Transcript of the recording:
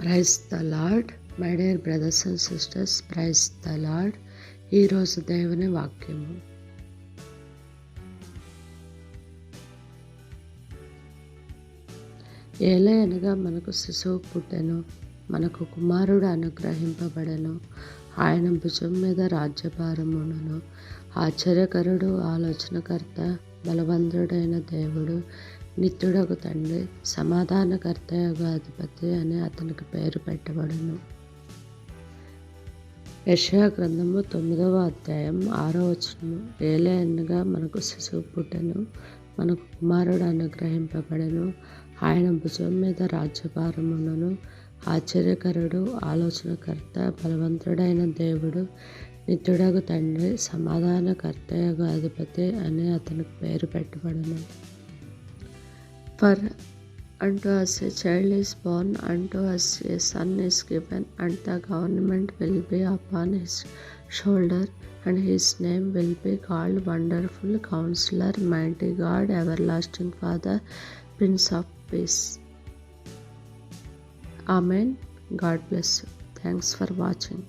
Praise the Lord my dear brothers and sisters praise the Lord. ఈరోజు దేవుని వాక్యము. ఏలే అనగా మనకు శిశువు పుట్టెను మనకు కుమారుడు అనుగ్రహింపబడెను ఆయన భుజం మీద రాజ్యభారమును ఆశ్చర్యకరుడు ఆలోచనకర్త బలవంతుడైన దేవుడు నిత్యుడకు తండ్రి సమాధానకర్త యొక్క అధిపతి అని అతనికి పేరు పెట్టబడును. యషయా గ్రంథము తొమ్మిదవ అధ్యాయం ఆరో వచనము. ఏలేనగా మనకు శిశువు పుట్టెను మనకు కుమారుడు అనుగ్రహింపబడెను. ఆయన భుజం మీద రాజ్యభారమునను ఆశ్చర్యకరుడు ఆలోచనకర్త బలవంతుడైన దేవుడు నిత్యుడగు తండ్రి సమాధానకర్త యొక్క అధిపతి అని అతనికి పేరు పెట్టబడను. For unto us a child is born, unto us a son is given, and the government will be upon his shoulder, and his name will be called Wonderful Counselor, Mighty God, Everlasting Father, Prince of Peace. Amen. God bless you. Thanks for watching.